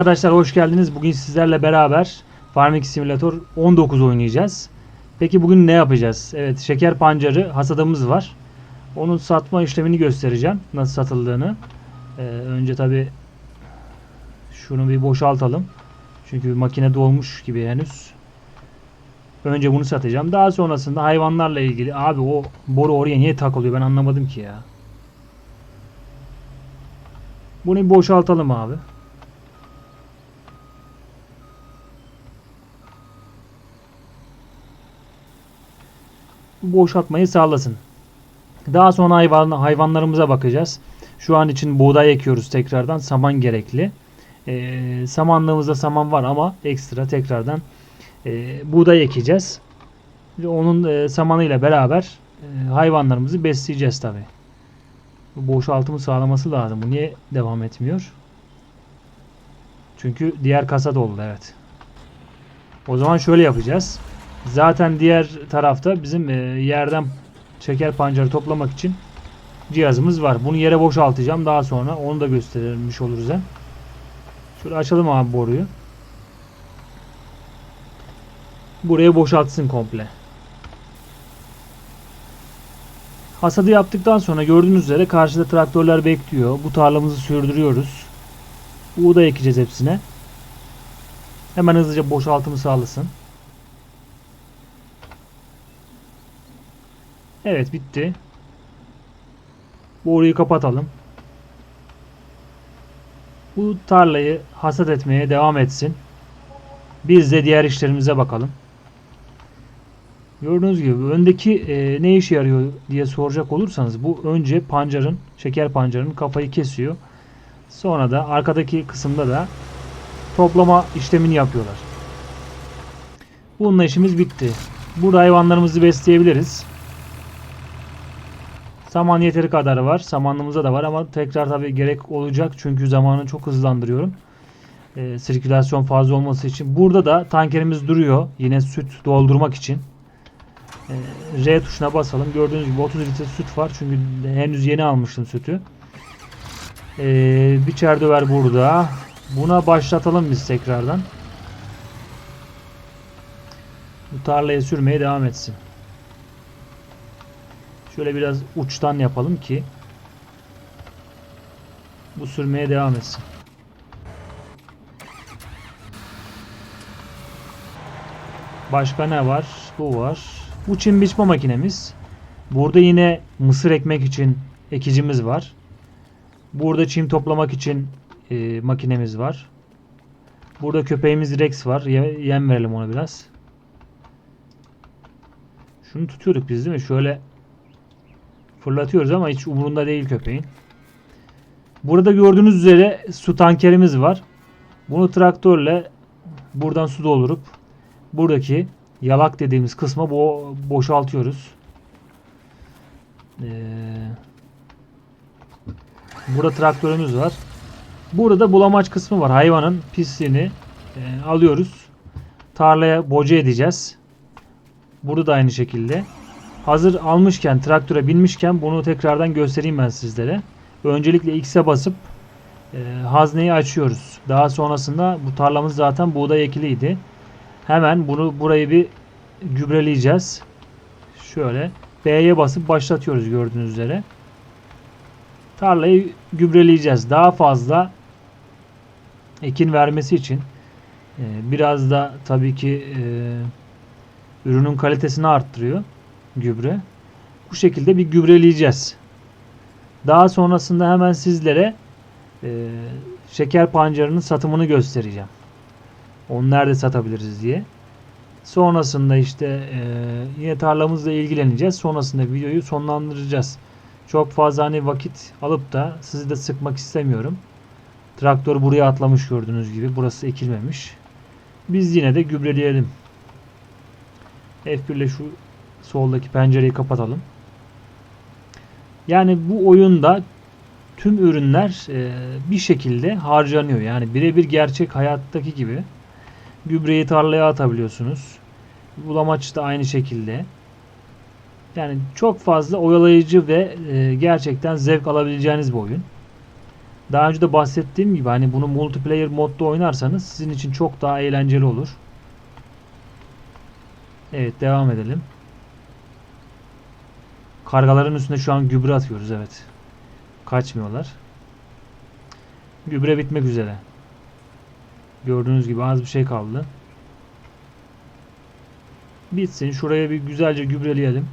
Arkadaşlar hoş geldiniz. Bugün sizlerle beraber Farming Simulator 19 oynayacağız. Peki bugün ne yapacağız? Evet şeker pancarı hasadımız var. Onun satma işlemini göstereceğim. Nasıl satıldığını. Ee, önce tabi şunu bir boşaltalım. Çünkü makine dolmuş gibi henüz. Önce bunu satacağım. Daha sonrasında hayvanlarla ilgili. Abi o boru oraya niye takılıyor ben anlamadım ki ya. Bunu bir boşaltalım abi. Boşaltmayı sağlasın. Daha sonra hayvan, hayvanlarımıza bakacağız. Şu an için buğday ekiyoruz tekrardan. Saman gerekli. Ee, samanlığımızda saman var ama ekstra tekrardan e, buğday ekeceğiz. Onun e, samanıyla beraber e, hayvanlarımızı besleyeceğiz tabi. Boşaltımı sağlaması lazım. Bu niye devam etmiyor? Çünkü diğer kasa doldu evet. O zaman şöyle yapacağız. Zaten diğer tarafta bizim e, yerden şeker pancarı toplamak için cihazımız var. Bunu yere boşaltacağım. Daha sonra onu da göstermiş oluruz hem. Şöyle açalım abi boruyu. Burayı boşaltsın komple. Hasadı yaptıktan sonra gördüğünüz üzere karşıda traktörler bekliyor. Bu tarlamızı sürdürüyoruz. Buğday ekeceğiz hepsine. Hemen hızlıca boşaltımı sağlasın. Evet bitti. Boruyu kapatalım. Bu tarlayı hasat etmeye devam etsin. Biz de diğer işlerimize bakalım. Gördüğünüz gibi öndeki e, ne işe yarıyor diye soracak olursanız bu önce pancarın, şeker pancarının kafayı kesiyor. Sonra da arkadaki kısımda da toplama işlemini yapıyorlar. Bununla işimiz bitti. Burada hayvanlarımızı besleyebiliriz. Saman yeteri kadar var. Samanlığımızda da var ama tekrar tabi gerek olacak çünkü zamanı çok hızlandırıyorum. Ee, sirkülasyon fazla olması için. Burada da tankerimiz duruyor. Yine süt doldurmak için. Ee, R tuşuna basalım. Gördüğünüz gibi 30 litre süt var. Çünkü henüz yeni almıştım sütü. Ee, biçer döver burada. Buna başlatalım biz tekrardan. Bu tarlaya sürmeye devam etsin. Şöyle biraz uçtan yapalım ki bu sürmeye devam etsin. Başka ne var? Bu var. Bu çim biçme makinemiz. Burada yine mısır ekmek için ekicimiz var. Burada çim toplamak için e, makinemiz var. Burada köpeğimiz Rex var. Ye- yem verelim ona biraz. Şunu tutuyorduk biz değil mi? Şöyle fırlatıyoruz ama hiç umurunda değil köpeğin. Burada gördüğünüz üzere su tankerimiz var. Bunu traktörle buradan su doldurup buradaki yalak dediğimiz kısma bo boşaltıyoruz. Ee, burada traktörümüz var. Burada bulamaç kısmı var. Hayvanın pisliğini e, alıyoruz. Tarlaya boca edeceğiz. Burada da aynı şekilde. Hazır almışken, traktöre binmişken bunu tekrardan göstereyim ben sizlere. Öncelikle X'e basıp e, hazneyi açıyoruz. Daha sonrasında bu tarlamız zaten buğday ekiliydi. Hemen bunu burayı bir gübreleyeceğiz. Şöyle B'ye basıp başlatıyoruz gördüğünüz üzere. Tarlayı gübreleyeceğiz. Daha fazla ekin vermesi için e, biraz da tabii ki e, ürünün kalitesini arttırıyor gübre. Bu şekilde bir gübreleyeceğiz. Daha sonrasında hemen sizlere e, şeker pancarının satımını göstereceğim. Onu nerede satabiliriz diye. Sonrasında işte e, yine tarlamızla ilgileneceğiz. Sonrasında videoyu sonlandıracağız. Çok fazla hani vakit alıp da sizi de sıkmak istemiyorum. Traktör buraya atlamış gördüğünüz gibi. Burası ekilmemiş. Biz yine de gübreleyelim. F1 ile şu soldaki pencereyi kapatalım. Yani bu oyunda tüm ürünler e, bir şekilde harcanıyor. Yani birebir gerçek hayattaki gibi gübreyi tarlaya atabiliyorsunuz. Bulamaç da aynı şekilde. Yani çok fazla oyalayıcı ve e, gerçekten zevk alabileceğiniz bir oyun. Daha önce de bahsettiğim gibi hani bunu multiplayer modda oynarsanız sizin için çok daha eğlenceli olur. Evet devam edelim. Kargaların üstüne şu an gübre atıyoruz evet. Kaçmıyorlar. Gübre bitmek üzere. Gördüğünüz gibi az bir şey kaldı. Bitsin. Şuraya bir güzelce gübreleyelim.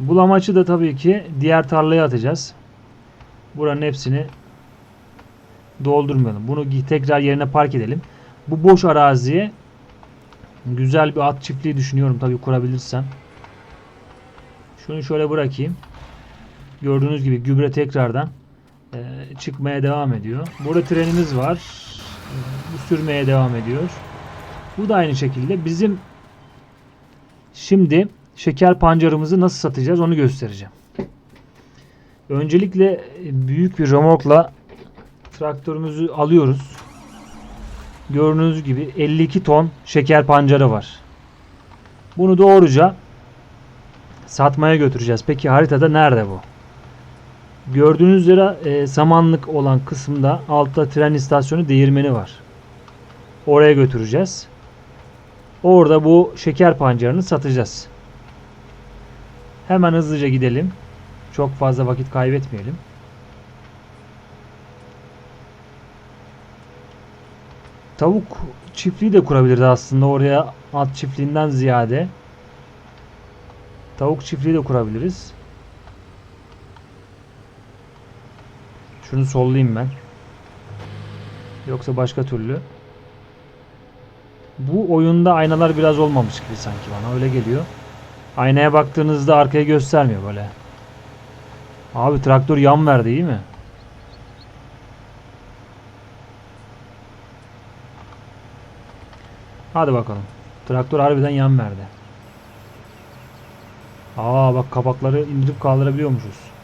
Bulamaçı da tabii ki diğer tarlaya atacağız. Buranın hepsini doldurmayalım. Bunu tekrar yerine park edelim. Bu boş araziye güzel bir at çiftliği düşünüyorum tabii kurabilirsem. Şunu şöyle bırakayım. Gördüğünüz gibi gübre tekrardan e, çıkmaya devam ediyor. Burada trenimiz var. E, sürmeye devam ediyor. Bu da aynı şekilde bizim şimdi şeker pancarımızı nasıl satacağız onu göstereceğim. Öncelikle büyük bir remorkla traktörümüzü alıyoruz. Gördüğünüz gibi 52 ton şeker pancarı var. Bunu doğruca satmaya götüreceğiz. Peki haritada nerede bu? Gördüğünüz üzere e, samanlık olan kısımda altta tren istasyonu değirmeni var. Oraya götüreceğiz. Orada bu şeker pancarını satacağız. Hemen hızlıca gidelim. Çok fazla vakit kaybetmeyelim. Tavuk çiftliği de kurabiliriz aslında oraya at çiftliğinden ziyade. Tavuk çiftliği de kurabiliriz. Şunu sollayayım ben. Yoksa başka türlü. Bu oyunda aynalar biraz olmamış gibi sanki bana öyle geliyor. Aynaya baktığınızda arkaya göstermiyor böyle. Abi traktör yan verdi iyi mi? Hadi bakalım. Traktör harbiden yan verdi. Aa bak kapakları indirip kaldırabiliyormuşuz.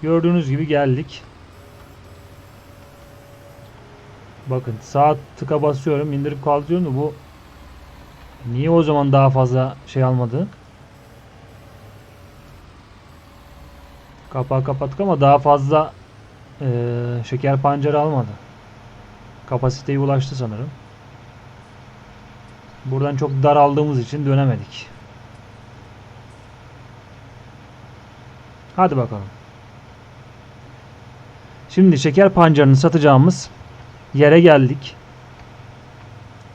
Gördüğünüz gibi geldik. Bakın sağ tıka basıyorum indirip kaldırıyorum da bu niye o zaman daha fazla şey almadı? Kapağı kapattık ama daha fazla e, şeker pancarı almadı. Kapasiteye ulaştı sanırım. Buradan çok dar aldığımız için dönemedik. Hadi bakalım. Şimdi şeker pancarını satacağımız yere geldik.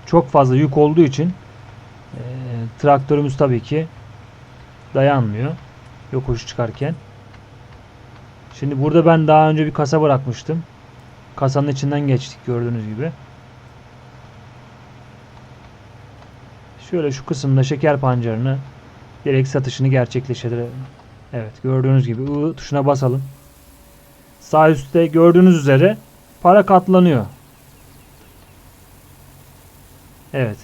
Çok fazla yük olduğu için e, traktörümüz tabii ki dayanmıyor yokuş çıkarken. Şimdi burada ben daha önce bir kasa bırakmıştım. Kasanın içinden geçtik gördüğünüz gibi. Şöyle şu kısımda şeker pancarını direkt satışını gerçekleştirelim. Evet gördüğünüz gibi I tuşuna basalım. Sağ üstte gördüğünüz üzere para katlanıyor. Evet.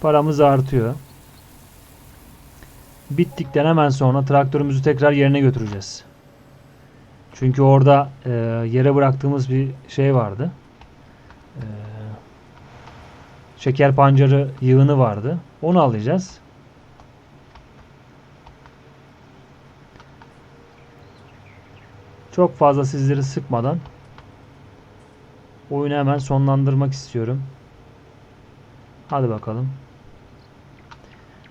Paramız artıyor. Bittikten hemen sonra traktörümüzü tekrar yerine götüreceğiz. Çünkü orada e, yere bıraktığımız bir şey vardı. E, şeker pancarı yığını vardı. Onu alacağız. Çok fazla sizleri sıkmadan oyunu hemen sonlandırmak istiyorum. Hadi bakalım.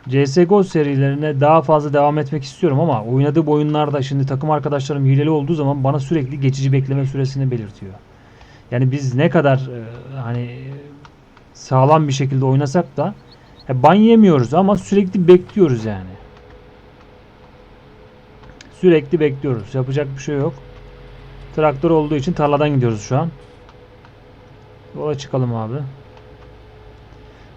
CSGO serilerine daha fazla devam etmek istiyorum ama oynadığım oyunlarda şimdi takım arkadaşlarım hileli olduğu zaman bana sürekli geçici bekleme süresini belirtiyor. Yani biz ne kadar e, hani sağlam bir şekilde oynasak da e, ban yemiyoruz ama sürekli bekliyoruz yani. Sürekli bekliyoruz. Yapacak bir şey yok. Traktör olduğu için tarladan gidiyoruz şu an. Yola çıkalım abi.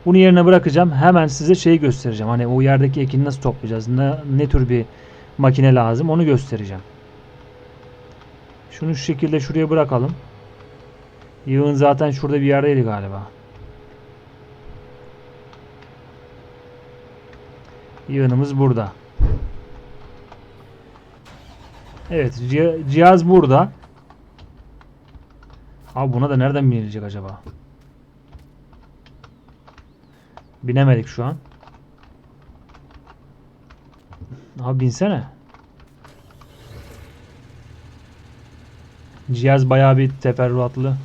Bunu yerine bırakacağım. Hemen size şeyi göstereceğim. Hani o yerdeki ekini nasıl toplayacağız? Ne, ne tür bir makine lazım onu göstereceğim. Şunu şu şekilde şuraya bırakalım. Yığın zaten şurada bir yerdeydi galiba. Yığınımız burada. Evet cihaz burada. Abi buna da nereden binilecek acaba? Binemedik şu an. Abi binsene. Cihaz bayağı bir teferruatlı.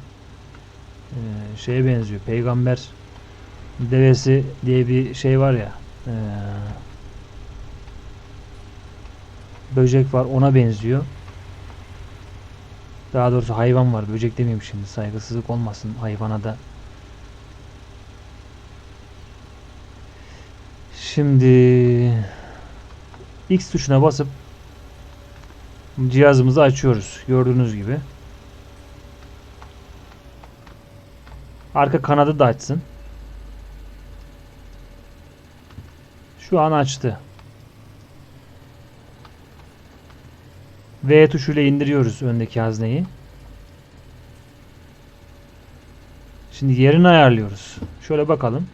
Ee, şeye benziyor. Peygamber devesi diye bir şey var ya. Ee, böcek var ona benziyor. Daha doğrusu hayvan var. Böcek demeyeyim şimdi. Saygısızlık olmasın hayvana da. Şimdi X tuşuna basıp cihazımızı açıyoruz. Gördüğünüz gibi. Arka kanadı da açsın. Şu an açtı. V tuşuyla indiriyoruz öndeki hazneyi. Şimdi yerini ayarlıyoruz. Şöyle bakalım.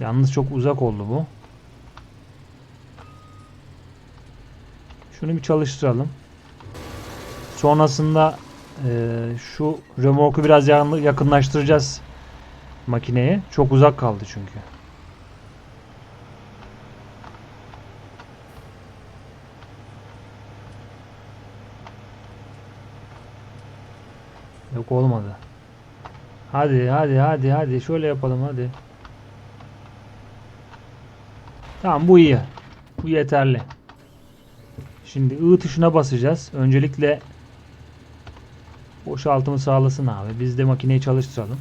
Yalnız çok uzak oldu bu. Şunu bir çalıştıralım. Sonrasında eee, şu römorku biraz yakınlaştıracağız makineye. Çok uzak kaldı çünkü. Olmadı. Hadi hadi hadi hadi şöyle yapalım hadi. Tamam bu iyi. Bu yeterli. Şimdi I tuşuna basacağız. Öncelikle boşaltımı sağlasın abi. Biz de makineyi çalıştıralım.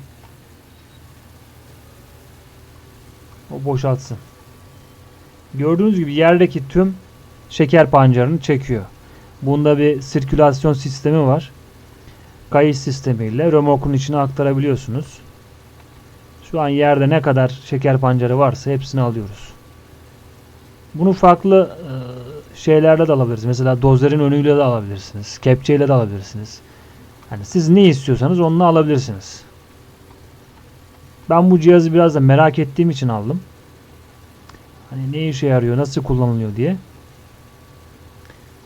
O boşaltsın. Gördüğünüz gibi yerdeki tüm şeker pancarını çekiyor. Bunda bir sirkülasyon sistemi var. Kayış sistemiyle römorkun içine aktarabiliyorsunuz. Şu an yerde ne kadar şeker pancarı varsa hepsini alıyoruz. Bunu farklı e, şeylerle de alabilirsiniz. Mesela dozerin önüyle de alabilirsiniz. Kepçeyle de alabilirsiniz. Hani siz ne istiyorsanız onunla alabilirsiniz. Ben bu cihazı biraz da merak ettiğim için aldım. Hani ne işe yarıyor, nasıl kullanılıyor diye.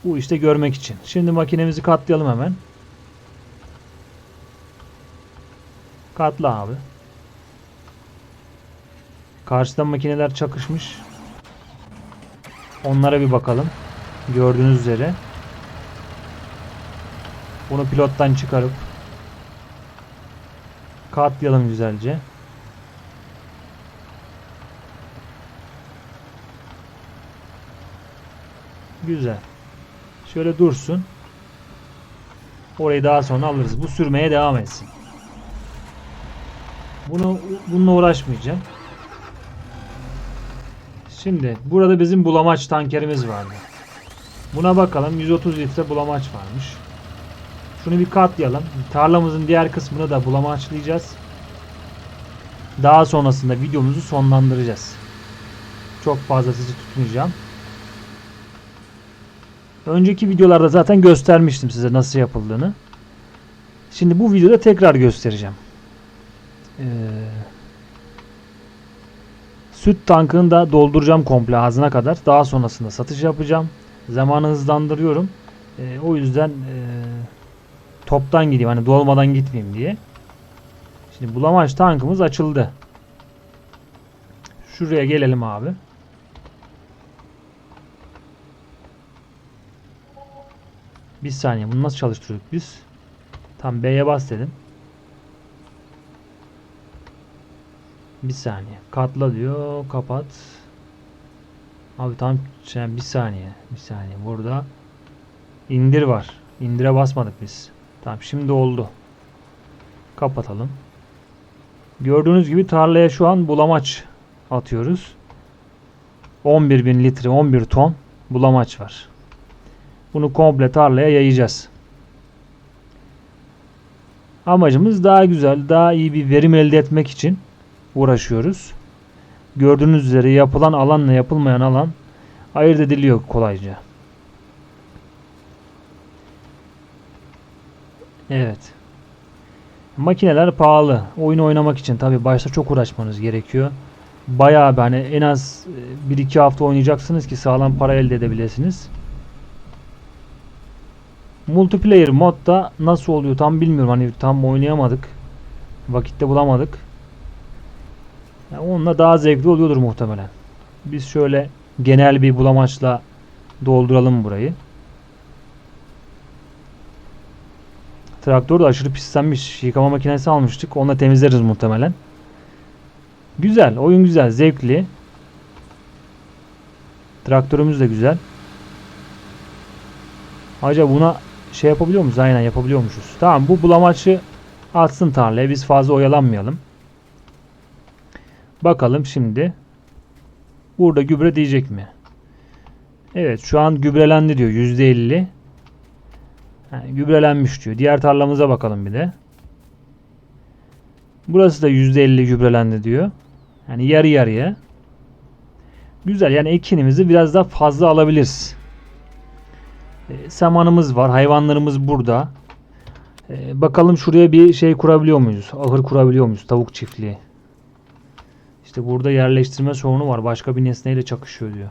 Bu işte görmek için. Şimdi makinemizi katlayalım hemen. Katla abi. Karşıdan makineler çakışmış. Onlara bir bakalım. Gördüğünüz üzere. Bunu pilottan çıkarıp katlayalım güzelce. Güzel. Şöyle dursun. Orayı daha sonra alırız. Bu sürmeye devam etsin. Bunu bununla uğraşmayacağım. Şimdi burada bizim bulamaç tankerimiz vardı. Buna bakalım 130 litre bulamaç varmış. Şunu bir katlayalım. Tarlamızın diğer kısmını da bulamaçlayacağız. Daha sonrasında videomuzu sonlandıracağız. Çok fazla sizi tutmayacağım. Önceki videolarda zaten göstermiştim size nasıl yapıldığını. Şimdi bu videoda tekrar göstereceğim. Ee, süt tankını da dolduracağım komple ağzına kadar. Daha sonrasında satış yapacağım. Zamanı hızlandırıyorum. Ee, o yüzden e, toptan gideyim hani dolmadan gitmeyeyim diye. Şimdi bulamaç tankımız açıldı. Şuraya gelelim abi. Bir saniye bunu nasıl çalıştırıyorduk biz? Tam B'ye bas dedim. Bir saniye. Katla diyor. Kapat. Abi tam şey, bir saniye. Bir saniye. Burada indir var. İndire basmadık biz. Tamam şimdi oldu. Kapatalım. Gördüğünüz gibi tarlaya şu an bulamaç atıyoruz. 11.000 litre 11 ton bulamaç var. Bunu komple tarlaya yayacağız. Amacımız daha güzel, daha iyi bir verim elde etmek için uğraşıyoruz. Gördüğünüz üzere yapılan alanla yapılmayan alan ayırt ediliyor kolayca. Evet. Makineler pahalı. Oyun oynamak için tabi başta çok uğraşmanız gerekiyor. Bayağı bir hani en az 1-2 hafta oynayacaksınız ki sağlam para elde edebilirsiniz. Multiplayer modda nasıl oluyor tam bilmiyorum. Hani tam oynayamadık. Vakitte bulamadık. Yani onunla daha zevkli oluyordur muhtemelen. Biz şöyle genel bir bulamaçla dolduralım burayı. Traktör de aşırı pislenmiş. Yıkama makinesi almıştık. Onunla temizleriz muhtemelen. Güzel. Oyun güzel. Zevkli. Traktörümüz de güzel. Acaba buna şey yapabiliyor muyuz? Aynen yapabiliyormuşuz. Tamam bu bulamaçı atsın tarlaya. Biz fazla oyalanmayalım. Bakalım şimdi. Burada gübre diyecek mi? Evet şu an gübrelendi diyor. %50. Yani gübrelenmiş diyor. Diğer tarlamıza bakalım bir de. Burası da %50 gübrelendi diyor. Yani yarı yarıya. Güzel yani ekinimizi biraz daha fazla alabiliriz. E, samanımız var. Hayvanlarımız burada. E, bakalım şuraya bir şey kurabiliyor muyuz? Ahır kurabiliyor muyuz? Tavuk çiftliği. İşte burada yerleştirme sorunu var. Başka bir nesneyle çakışıyor diyor.